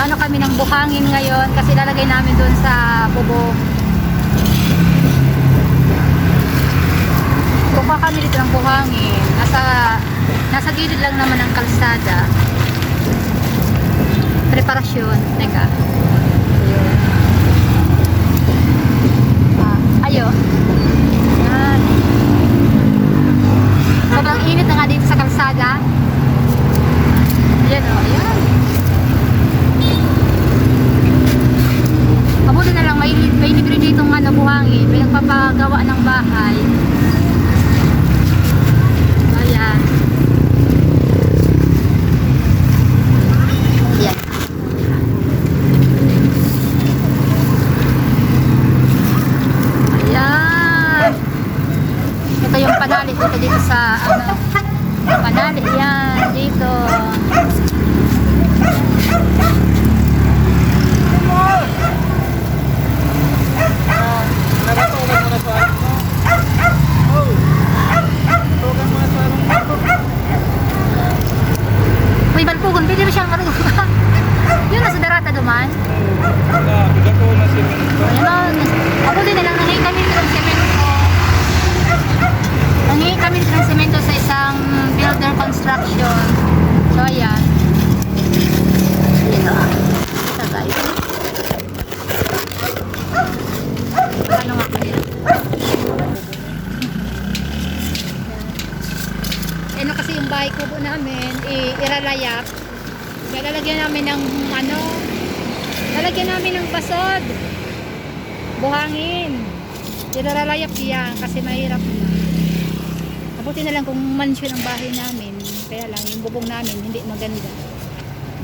Gano kami ng buhangin ngayon kasi lalagay namin doon sa bubong. Kukuha kami dito ng buhangin. Nasa, nasa gilid lang naman ng kalsada. Preparasyon. Teka. Ah, ayo. Sobrang init na nga dito sa kalsada. Ayan o, ayan. Mabuti na lang, may, may libre dito ng ano, buhangin. Nagpapagawa ng bahay. Ayan. Ayan. Ayan. Ito yung panali dito dito sa ano. Panali yan dito. Nakatukan mo na sa ano mo. Oh. Tukan mo na sa ano mo. Uy, balpugon, pwede ba siyang marunong Yun, nasa darata duman. Wala, bigat ko na si Minto. Ayun, ako din na lang nangyay kami ng semento. Kami ng semento sa isang builder construction. So, ayan. Ayan o. Ito guys. Ano nga kaya? Ano kasi yung bahay kubo namin, iralayap. Kaya lalagyan namin ng ano, lalagyan namin ng basod. Buhangin. Iralayap yan kasi mahirap na. Mabuti na lang kung mansion ang bahay namin. Kaya lang, yung bubong namin hindi maganda.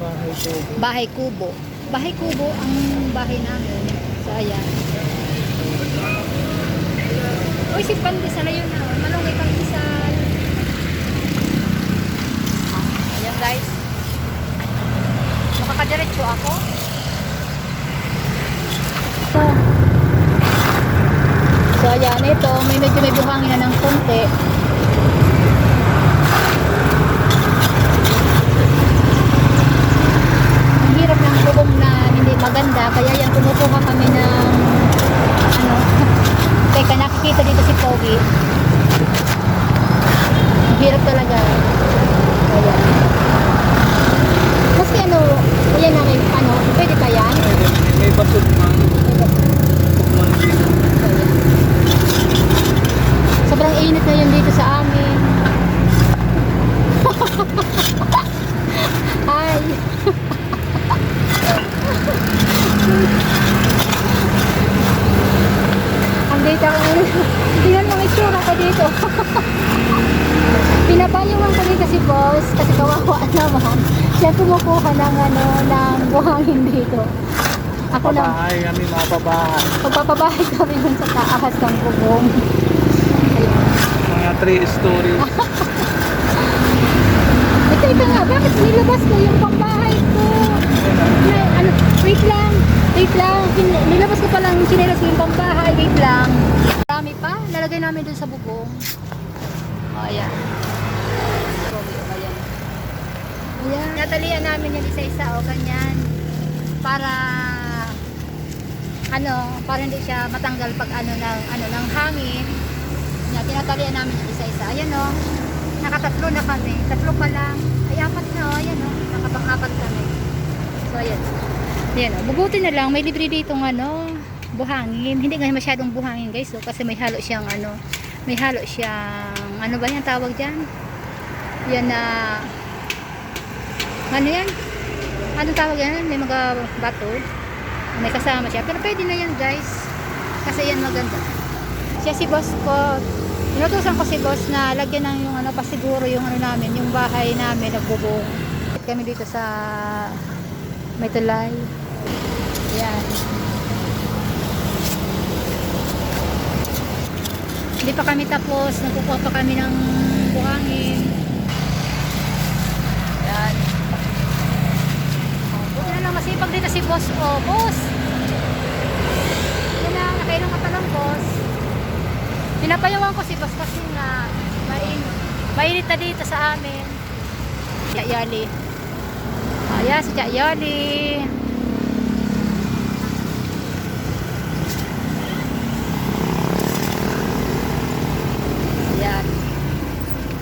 Bahay ko. Bahay kubo. Bahay kubo ang bahay namin. So, ayan. Uy, si Pandesal yun na. Malunggay Pandesal. Ayan guys. Makakadiretso ako. So, so ayan, ito. May medyo may buhangin na ng konti. Hirap ng bubong na hindi maganda kaya yan kumukuha kami ng ano teka nakikita dito si Pogi ang hirap talaga kaya maski ano ayan na may ano pwede pa yan May basod man. Tukman din. Ayan. sobrang init na yun dito sa amin ay Ang data ko ngayon. Tingnan mo ang itsura ko dito. Pinabayuhan ko dito si boss kasi kawawa naman. Siya kumukuha ng ano, ng buhangin dito. Ako lang, Pabahay kami, mapabahay. pagpapabahay kami dun sa taas ng bubong. Mga three story. Ito, ito nga, bakit nilabas ko yung pambahay ko? May, ano, wait lang, wait lang. Nilabas palang chinelas ko yung pambahay, wait lang. Marami pa, lalagay namin dun sa bubong. O, ayan. So, ayan. Ayan. Natalian namin yung isa-isa, o, ganyan. Para, ano, para hindi siya matanggal pag ano ng, ano, ng hangin. Yan, tinatalian namin yung isa-isa. Ayan, o. Nakatatlo na kami. Tatlo pa lang. Ay, apat na, o. Ayan, o. Nakapang-apat kami. So, ayan. Ayan, o. Mabuti na lang. May libre ditong, ano, buhangin. Hindi nga masyadong buhangin, guys. So, kasi may halo siyang, ano, may halo siyang, ano ba yan tawag dyan? Yan na, ano yan? Ano tawag yan? May mga bato. May kasama siya. Pero pwede na yan, guys. Kasi yan maganda. Siya si boss ko. Inutusan ko si boss na lagyan ng yung ano, pasiguro yung ano namin, yung bahay namin, nagbubong. Kami dito sa may tulay. Yan. Hindi pa kami tapos. Nagkukuha pa kami ng buhangin. Yan. Buti na lang masipag dito si boss. Oh, boss! Yan na, nakailang ka pa lang, boss. Pinapayawan ko si boss kasi nga main, mainit na dito sa amin. Yayali. Ayan, si Yayali.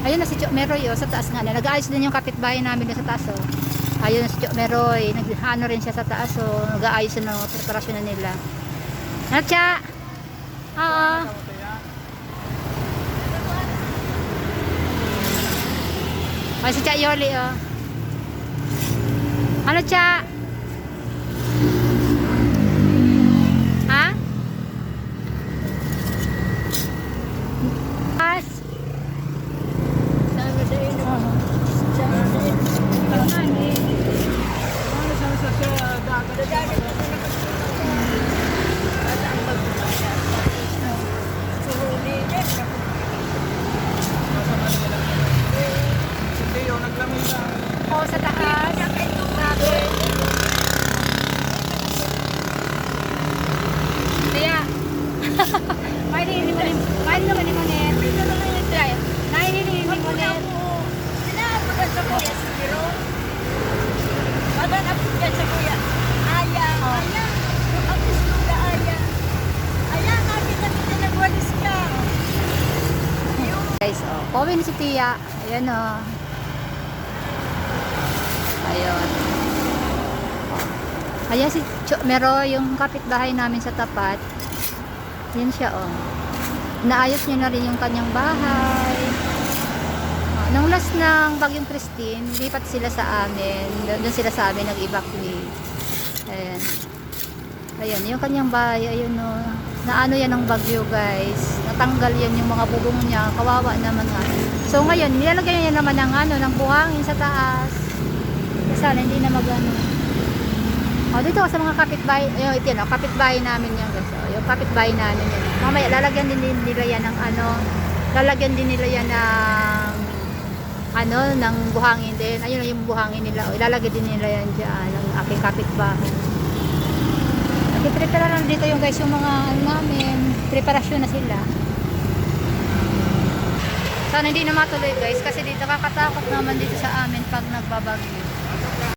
Ayun na si Chok Meroy oh, sa taas nga na. Nag-aayos din yung kapitbahay namin doon sa taas oh. Ayun na si Chok Meroy. Nag-ano rin siya sa taas oh. Nag-aayos na oh. Preparasyon na nila. Ano, Cha? Oo. Ay, si Cha Yoli oh. Ano, Cha? Ha? Pas? Sama sa ino. Oo. Sama sa ino. Ano sa sa sa dagat? Dadagit na sa At ang pagbabayad. Suhuli din. Nasa Manila. Hindi, yung naglamay lang. Oo, sa taas. Grabe. Kaya, may ninimunin, may ninimunin mo net. May ninimunin mo net. Sinasabagan sa kuya si Piro. Maganapit ka sa kuya. Aya, aya. Ko na aya. Aya, nakita kita nagwalis Guys, oh, pauwi na si Tia. Ayan oh. Ayun. Ayan si Cho yung kapitbahay namin sa tapat. Yan siya oh. Naayos niya na rin yung kanyang bahay. Oh, nung last ng Bagyong Christine, lipat sila sa amin. Doon sila sa amin nag-evacuate. Ayan. Ayan, yung kanyang bahay, ayun o. Naano yan ng bagyo guys. Natanggal yan yung mga bubong niya. Kawawa naman nga. So ngayon, nilalagyan niya naman ng ano, ng buhangin sa taas. Sana hindi na magano. O dito sa mga kapitbahay, yung ito yan, o, kapitbahay namin yan guys. O, yung kapitbahay namin yan. Mamaya, lalagyan din nila yan ng ano, lalagyan din nila yan ng ano, ng buhangin din. Ayun yung buhangin nila. O, ilalagay din nila yan dyan, ng aking kapitbahay. Nagpiprepare lang dito yung guys yung mga ano namin. Preparasyon na sila. Sana hindi na matuloy guys kasi dito kakatakot naman dito sa amin pag nagbabagyo.